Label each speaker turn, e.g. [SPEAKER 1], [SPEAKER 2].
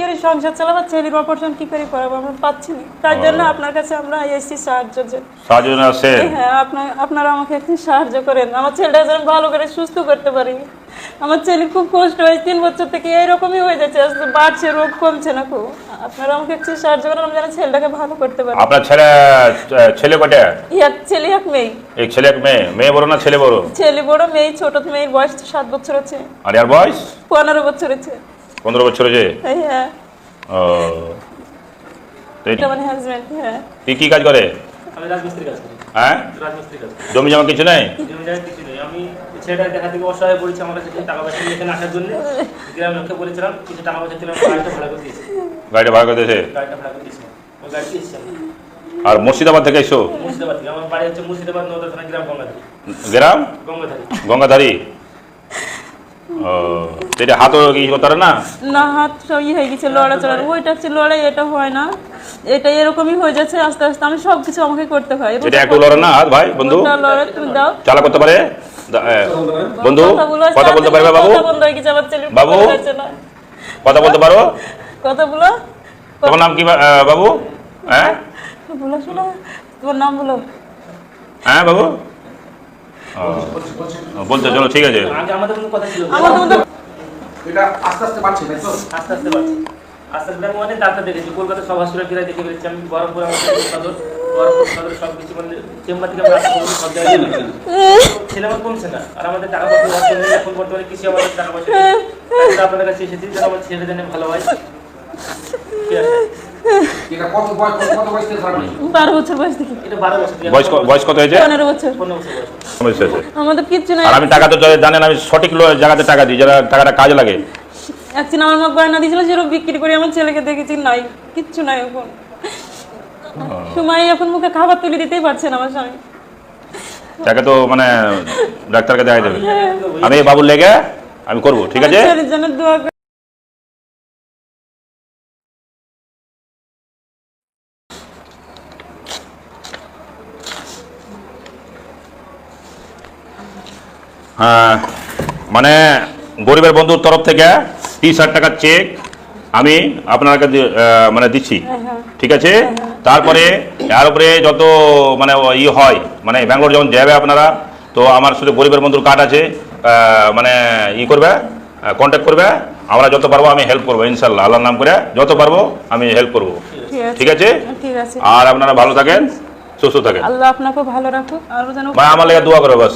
[SPEAKER 1] করে সংসার চালাবো ছেলের অপারেশন কি করে করাবো আমরা পাচ্ছি না। তার জন্য আপনার কাছে আমরা এসেছি
[SPEAKER 2] সাহায্য জন্য
[SPEAKER 1] হ্যাঁ আপনার আপনারা আমাকে একটু সাহায্য করেন। আমার ছেলেটা যেন ভালো করে সুস্থ করতে পারি। আমার ছেলে খুব কষ্ট তিন বছর থেকে এইরকমই হয়ে যাচ্ছে আস্তে বাড়ছে রোগ কমছে না খুব। আপনারা আমাকে একটু সাহায্য করেন আমি যেন ছেলেটাকে ভালো করতে পারি।
[SPEAKER 2] আপনার ছেলে ছেলে কটা?
[SPEAKER 1] এক ছেলে এক মেয়ে।
[SPEAKER 2] এক ছেলে এক মেয়ে? মেয়ে বড় না ছেলে বড়?
[SPEAKER 1] ছেলে বড় মেয়ে ছোট মেয়ের বয়স তো সাত বছর আছে।
[SPEAKER 2] আর বয়স?
[SPEAKER 1] পনেরো বছর আছে।
[SPEAKER 2] পনেরো বছর হয়েছে
[SPEAKER 1] হ্যাঁ।
[SPEAKER 2] ও তো
[SPEAKER 1] এটা মানে হ্যাঁ।
[SPEAKER 2] কি কি কাজ করে?
[SPEAKER 3] আমি রাজমিস্ত্রি কাজ করি।
[SPEAKER 2] হ্যাঁ?
[SPEAKER 3] রাজমিস্ত্রি কাজ
[SPEAKER 2] জমি জমা কিছু নাই?
[SPEAKER 3] জমি জায়গা কিছু নেই। আমি ছেলেটার দেখা থেকে অসহায় পড়েছি আমার কাছে টাকা পয়সা নিয়ে এখানে আসার জন্য। গ্রামের লোককে বলেছিলাম কিছু টাকা পয়সা দিলাম গাড়িটা ভাড়া করে দিয়েছি।
[SPEAKER 2] গাড়িটা ভাড়া করে দিয়েছে?
[SPEAKER 3] গাড়িটা ভাড়া করে দিয়েছি। ওই গাড়িতে এসেছি
[SPEAKER 2] আর মুর্শিদাবাদ থেকে এসো
[SPEAKER 3] মুর্শিদাবাদ থেকে। আমার বাড়ি হচ্ছে মুর্শিদাবাদ নদা থানা গ্রাম গঙ্গাধারী।
[SPEAKER 2] গ্রাম?
[SPEAKER 3] গঙ্গাধারী।
[SPEAKER 2] গঙ্গাধারী। এটা হাতও কি করতে না?
[SPEAKER 1] না হাত সব ইয়ে হয়ে গেছে লড়াচড়া ওইটা হচ্ছে লড়াই এটা হয় না। এটা এরকমই হয়ে যাচ্ছে আস্তে আস্তে আমি সব কিছু আমাকে করতে হয়।
[SPEAKER 2] এটা একটু লড়ে না হাত ভাই বন্ধু।
[SPEAKER 1] লড়াই তুমি দাও।
[SPEAKER 2] চালা করতে পারে? বন্ধু কথা বলতে পারবে বাবু?
[SPEAKER 1] বন্ধ হয়ে গেছে আমার ছেলে?
[SPEAKER 2] বাবু?
[SPEAKER 1] কথা।
[SPEAKER 2] কথা বলতে পারো?
[SPEAKER 1] কথাগুলো
[SPEAKER 2] তোমার নাম কি বাবু? হ্যাঁ?
[SPEAKER 1] বলো শোনো তোমার নাম বলো।
[SPEAKER 2] হ্যাঁ বাবু? বলতে চলো ঠিক আছে।
[SPEAKER 3] আগে আমাদের কোনো কথা ছিল
[SPEAKER 1] আমাদের
[SPEAKER 4] এটা আস্তে আস্তে বাড়ছে তাই তো
[SPEAKER 3] আস্তে আস্তে বাড়ছে। আস্তে আস্তে আমি অনেক ডাক্তার দেখেছি কলকাতা সব হসপিটাল দেখে ফেলেছি। আমি বরফপুর আমাদের সদর বরফপুর সদর সব কিছু মানে চেম্বার থেকে আমরা সব জায়গায় গেছি। ছেলে আমার কমছে না। আর আমাদের টাকা পয়সা এখন বর্তমানে কৃষি আমাদের টাকা পয়সা আপনাদের কাছে এসেছি যেন আমার ছেলে যেন ভালো হয়। ঠিক আছে?
[SPEAKER 4] এটা কত বয়স কত- কত বয়স থেকে খারাপ হয়েছে?
[SPEAKER 1] বারো বছর বয়স থেকে।
[SPEAKER 3] এটা বারো বছর
[SPEAKER 2] বয়স বয়স কত হয়েছে?
[SPEAKER 1] পনেরো বছর।
[SPEAKER 3] পনেরো বছর বয়স।
[SPEAKER 2] বয়স
[SPEAKER 1] আমাদের কিচ্ছু নাই।
[SPEAKER 2] আর আমি টাকা তো জানেন আমি সঠিক জায়গাতে টাকা দিই যারা টাকাটা কাজে লাগে।
[SPEAKER 1] একদিন আমার মা গয়না দিয়েছিল সেটা বিক্রি করে আমার ছেলেকে দেখেছি নাই কিচ্ছু নাই এখন। সময় এখন মুখে খাবার তুলে দিতেই পারছে না আমার স্বামী।
[SPEAKER 2] তাকে তো মানে ডাক্তারকে দেখাই দেবে আমি এই বাবুর লেগে আমি করব ঠিক আছে
[SPEAKER 1] আমার ছেলের জন্য দোয়া করে-
[SPEAKER 2] হ্যাঁ মানে গরিবের বন্ধুর তরফ থেকে তিরিশ হাজার টাকার চেক আমি দি- আহ, মানে দিচ্ছি। ঠিক আছে? তারপরে এর উপরে যত মানে ই হয় মানে ব্যাঙ্গলোর যখন যাবে আপনারা তো আমার শুধু গরিবের বন্ধুর কার্ড আছে মানে ই করবে কন্ট্যাক্ট করবে আমরা যত পারব আমি হেল্প করব ইনশাল্লাহ আল্লাহর নাম করে যত পারব আমি হেল্প করব।
[SPEAKER 1] ঠিক আছে।
[SPEAKER 2] আর আপনারা ভালো থাকেন সুস্থ থাকেন।
[SPEAKER 1] আল্লাহ আপনাকে ভালো রাখুক আরও যেন
[SPEAKER 2] আমার লেগে দোয়া করো বাস।